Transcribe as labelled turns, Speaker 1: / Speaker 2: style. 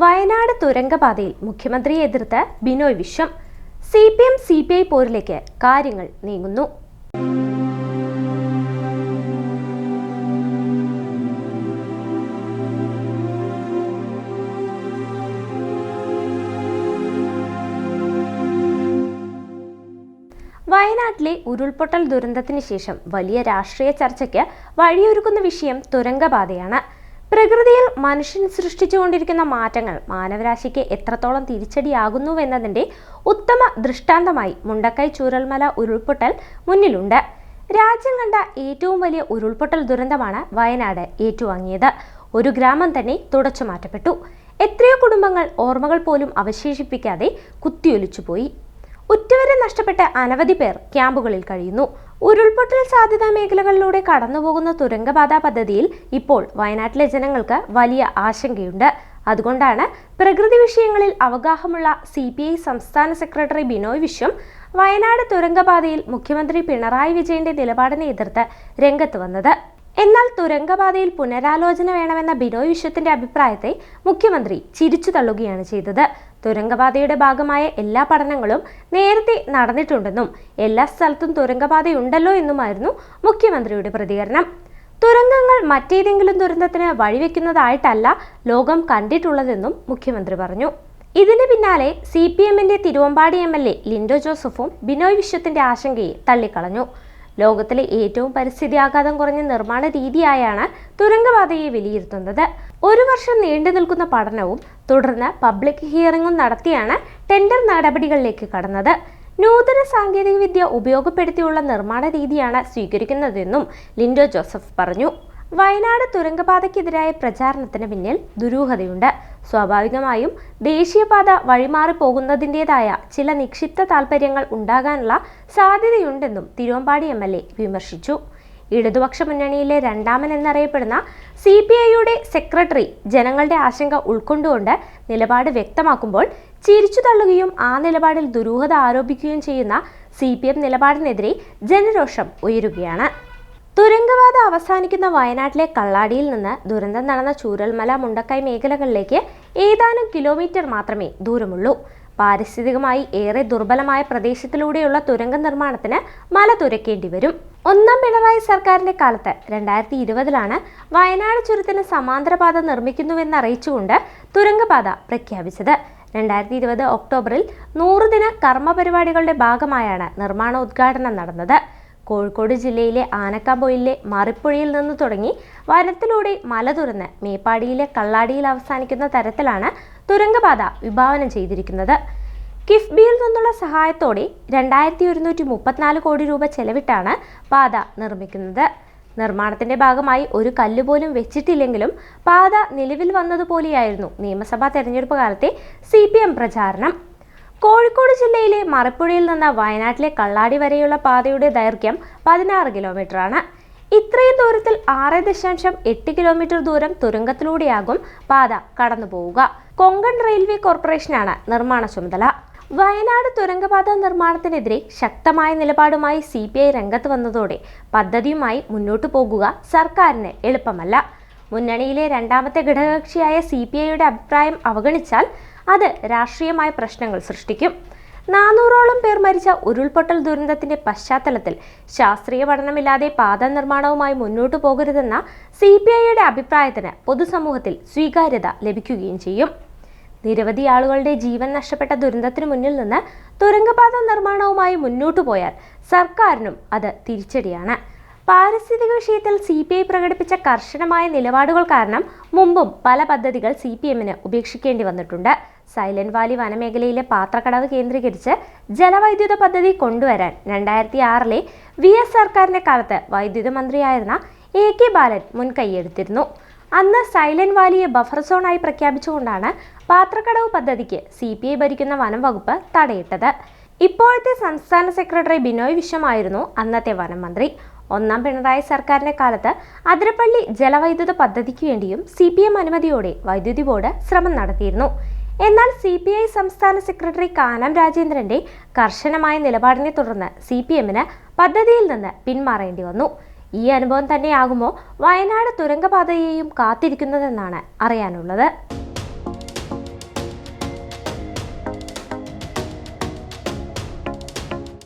Speaker 1: വയനാട് തുരങ്കപാതയിൽ മുഖ്യമന്ത്രിയെ എതിർത്ത് Binoy Viswam. C P M C P I പോരിലേക്ക് കാര്യങ്ങൾ നീങ്ങുന്നു. വയനാട്ടിലെ ഉരുൾപൊട്ടൽ ദുരന്തത്തിന് ശേഷം വലിയ രാഷ്ട്രീയ ചർച്ചയ്ക്ക് വഴിയൊരുക്കുന്ന വിഷയം തുരങ്കപാതയാണ്. പ്രകൃതിയിൽ മനുഷ്യൻ സൃഷ്ടിച്ചുകൊണ്ടിരിക്കുന്ന മാറ്റങ്ങൾ മാനവരാശിക്ക് എത്രത്തോളം തിരിച്ചടിയാകുന്നുവെന്നതിന്റെ ഉത്തമ ദൃഷ്ടാന്തമായി മുണ്ടക്കൈ ചൂരൽമല ഉരുൾപൊട്ടൽ മുന്നിലുണ്ട്. രാജ്യം കണ്ട ഏറ്റവും വലിയ ഉരുൾപൊട്ടൽ ദുരന്തമാണ് വയനാട് ഏറ്റുവാങ്ങിയത്. ഒരു ഗ്രാമം തന്നെ തുടച്ചു മാറ്റപ്പെട്ടു. എത്രയോ കുടുംബങ്ങൾ ഓർമ്മകൾ പോലും അവശേഷിപ്പിക്കാതെ കുത്തിയൊലിച്ചുപോയി. ഉറ്റവരെ നഷ്ടപ്പെട്ട അനവധി പേർ ക്യാമ്പുകളിൽ കഴിയുന്നു. ഉരുൾപൊട്ടൽ സാധ്യതാ മേഖലകളിലൂടെ കടന്നുപോകുന്ന തുരങ്കപാത പദ്ധതിയിൽ ഇപ്പോൾ വയനാട്ടിലെ ജനങ്ങൾക്ക് വലിയ ആശങ്കയുണ്ട്. അതുകൊണ്ടാണ് പ്രകൃതി വിഷയങ്ങളിൽ അവഗാഹമുള്ള സി പി ഐ സംസ്ഥാന സെക്രട്ടറി ബിനോയ് വിശ്വം വയനാട് തുരങ്കപാതയിൽ മുഖ്യമന്ത്രി പിണറായി വിജയന്റെ നിലപാടിനെ എതിർത്ത് രംഗത്ത് വന്നത്. എന്നാൽ തുരങ്കപാതയിൽ പുനരാലോചന വേണമെന്ന ബിനോയ് വിശ്വത്തിന്റെ അഭിപ്രായത്തെ മുഖ്യമന്ത്രി ചിരിച്ചു തള്ളുകയാണ് ചെയ്തത്. തുരങ്കപാതയുടെ ഭാഗമായ എല്ലാ പഠനങ്ങളും നേരത്തെ നടന്നിട്ടുണ്ടെന്നും എല്ലാ സ്ഥലത്തും തുരങ്കപാതയുണ്ടല്ലോ എന്നുമായിരുന്നു മുഖ്യമന്ത്രിയുടെ പ്രതികരണം. തുരങ്കങ്ങൾ മറ്റേതെങ്കിലും ദുരന്തത്തിന് വഴിവെക്കുന്നതായിട്ടല്ല ലോകം കണ്ടിട്ടുള്ളതെന്നും മുഖ്യമന്ത്രി പറഞ്ഞു. ഇതിന് പിന്നാലെ സി പി എമ്മിന്റെ Thiruvambady M L A Lindo ജോസഫും ബിനോയ് വിശ്വത്തിന്റെ ആശങ്കയെ തള്ളിക്കളഞ്ഞു. ലോകത്തിലെ ഏറ്റവും പരിസ്ഥിതി ആഘാതം കുറഞ്ഞ നിർമ്മാണ രീതിയായാണ് തുരങ്കപാതയെ വിലയിരുത്തുന്നത്. ഒരു വർഷം നീണ്ടു നിൽക്കുന്ന പഠനവും തുടർന്ന് പബ്ലിക് ഹിയറിംഗും നടത്തിയാണ് ടെൻഡർ നടപടികളിലേക്ക് കടന്നത്. നൂതന സാങ്കേതികവിദ്യ ഉപയോഗപ്പെടുത്തിയുള്ള നിർമ്മാണ രീതിയാണ് സ്വീകരിക്കുന്നതെന്നും ലിൻഡോ ജോസഫ് പറഞ്ഞു. വയനാട് തുരങ്കപാതയ്ക്കെതിരായ പ്രചാരണത്തിന് പിന്നിൽ ദുരൂഹതയുണ്ട്. സ്വാഭാവികമായും ദേശീയപാത വഴിമാറി പോകുന്നതിന്റെതായ ചില നിക്ഷിപ്ത താൽപ്പര്യങ്ങൾ ഉണ്ടാകാനുള്ള സാധ്യതയുണ്ടെന്നും തിരുവമ്പാടി എം എൽ എ വിമർശിച്ചു. ഇടതുപക്ഷ മുന്നണിയിലെ രണ്ടാമൻ എന്നറിയപ്പെടുന്ന സി പി ഐയുടെ സെക്രട്ടറി ജനങ്ങളുടെ ആശങ്ക ഉൾക്കൊണ്ടുകൊണ്ട് നിലപാട് വ്യക്തമാക്കുമ്പോൾ ചിരിച്ചു തള്ളുകയും ആ നിലപാടിൽ ദുരൂഹത ആരോപിക്കുകയും ചെയ്യുന്ന സി പി എം നിലപാടിനെതിരെ ജനരോഷം ഉയരുകയാണ്. തുരങ്കപാത അവസാനിക്കുന്ന വയനാട്ടിലെ കള്ളാടിയിൽ നിന്ന് ദുരന്തം നടന്ന ചൂരൽമല മുണ്ടക്കൈ മേഖലകളിലേക്ക് ഏതാനും കിലോമീറ്റർ മാത്രമേ ദൂരമുള്ളൂ. പാരിസ്ഥിതികമായി ഏറെ ദുർബലമായ പ്രദേശത്തിലൂടെയുള്ള തുരങ്ക നിർമ്മാണത്തിന് മല തുരക്കേണ്ടി വരും. ഒന്നാം പിണറായി സർക്കാരിന്റെ കാലത്ത് രണ്ടായിരത്തി ഇരുപതിലാണ് വയനാട് ചുരത്തിന് സമാന്തരപാത നിർമ്മിക്കുന്നുവെന്ന് അറിയിച്ചുകൊണ്ട് തുരങ്കപാത പ്രഖ്യാപിച്ചത്. രണ്ടായിരത്തി ഇരുപത് ഒക്ടോബറിൽ നൂറുദിന കർമ്മ പരിപാടികളുടെ ഭാഗമായാണ് നിർമ്മാണോദ്ഘാടനം നടന്നത്. കോഴിക്കോട് ജില്ലയിലെ ആനക്കാമ്പൊയിലെ മറിപ്പുഴയിൽ നിന്ന് തുടങ്ങി വനത്തിലൂടെ മല തുറന്ന് മേപ്പാടിയിലെ കള്ളാടിയിൽ അവസാനിക്കുന്ന തരത്തിലാണ് തുരങ്കപാത വിഭാവനം ചെയ്തിരിക്കുന്നത്. കിഫ്ബിയിൽ നിന്നുള്ള സഹായത്തോടെ രണ്ടായിരത്തി ഒരുന്നൂറ്റി മുപ്പത്തിനാല് കോടി രൂപ ചെലവിട്ടാണ് പാത നിർമ്മിക്കുന്നത്. നിർമ്മാണത്തിന്റെ ഭാഗമായി ഒരു കല്ലുപോലും വെച്ചിട്ടില്ലെങ്കിലും പാത നിലവിൽ വന്നതുപോലെയായിരുന്നു നിയമസഭാ തെരഞ്ഞെടുപ്പ് കാലത്തെ സി പ്രചാരണം. കോഴിക്കോട് ജില്ലയിലെ മറപ്പുഴയിൽ നിന്ന് വയനാട്ടിലെ കള്ളാടി വരെയുള്ള പാതയുടെ ദൈർഘ്യം പതിനാറ് കിലോമീറ്ററാണ്. ഇത്രയും ദൂരത്തിൽ ആറ് ദശാംശം എട്ട് കിലോമീറ്റർ ദൂരം തുരങ്കത്തിലൂടെയാകും പാത കടന്നു പോവുക. കൊങ്കൺ റെയിൽവേ കോർപ്പറേഷനാണ് നിർമ്മാണ ചുമതല. വയനാട് തുരങ്കപാത നിർമ്മാണത്തിനെതിരെ ശക്തമായ നിലപാടുമായി സി പി ഐ രംഗത്ത് വന്നതോടെ പദ്ധതിയുമായി മുന്നോട്ടു പോകുക സർക്കാരിന് എളുപ്പമല്ല. മുന്നണിയിലെ രണ്ടാമത്തെ ഘടകകക്ഷിയായ സി പി ഐയുടെ അഭിപ്രായം അവഗണിച്ചാൽ അത് രാഷ്ട്രീയമായ പ്രശ്നങ്ങൾ സൃഷ്ടിക്കും. നാനൂറോളം പേർ മരിച്ച ഉരുൾപൊട്ടൽ ദുരന്തത്തിന്റെ പശ്ചാത്തലത്തിൽ ശാസ്ത്രീയ പഠനമില്ലാതെ പാത നിർമ്മാണവുമായി മുന്നോട്ട് പോകരുതെന്ന സി പി ഐയുടെ അഭിപ്രായത്തിന് പൊതുസമൂഹത്തിൽ സ്വീകാര്യത ലഭിക്കുകയും ചെയ്യും. നിരവധി ആളുകളുടെ ജീവൻ നഷ്ടപ്പെട്ട ദുരന്തത്തിന് മുന്നിൽ നിന്ന് തുരങ്കപാത നിർമ്മാണവുമായി മുന്നോട്ടു പോയാൽ സർക്കാരിനും അത് തിരിച്ചടിയാണ്. പാരിസ്ഥിതിക വിഷയത്തിൽ സി പി ഐ പ്രകടിപ്പിച്ച കർശനമായ നിലപാടുകൾ കാരണം മുമ്പും പല പദ്ധതികൾ സി പി എമ്മിന് ഉപേക്ഷിക്കേണ്ടി വന്നിട്ടുണ്ട്. സൈലന്റ് വാലി വനമേഖലയിലെ പാത്രക്കടവ് കേന്ദ്രീകരിച്ച് ജലവൈദ്യുത പദ്ധതി കൊണ്ടുവരാൻ രണ്ടായിരത്തി ആറിലെ വി എസ് സർക്കാരിന്റെ കാലത്ത് വൈദ്യുത മന്ത്രിയായിരുന്ന എ കെ ബാലൻ മുൻകൈയെടുത്തിരുന്നു അന്ന് സൈലന്റ് വാലിയെ ബഫർ സോണായി പ്രഖ്യാപിച്ചുകൊണ്ടാണ് പാത്രക്കടവ് പദ്ധതിക്ക് സി പി ഐ ഭരിക്കുന്ന വനം വകുപ്പ് തടയിട്ടത്. ഇപ്പോഴത്തെ സംസ്ഥാന സെക്രട്ടറി ബിനോയ് വിശ്വമായിരുന്നു അന്നത്തെ വനം മന്ത്രി ഒന്നാം പിണറായി സർക്കാരിന്റെ കാലത്ത് അതിരപ്പള്ളി ജലവൈദ്യുത പദ്ധതിക്ക് വേണ്ടിയും സി പി എം അനുമതിയോടെ വൈദ്യുതി ബോർഡ് ശ്രമം നടത്തിയിരുന്നു. എന്നാൽ സി പി ഐ സംസ്ഥാന സെക്രട്ടറി കാനം രാജേന്ദ്രന്റെ കർശനമായ നിലപാടിനെ തുടർന്ന് സി പി എമ്മിന് പദ്ധതിയിൽ നിന്ന് പിന്മാറേണ്ടി വന്നു. ഈ അനുഭവം തന്നെയാകുമോ വയനാട് തുരങ്കപാതയെയും കാത്തിരിക്കുന്നതെന്നാണ് അറിയാനുള്ളത്.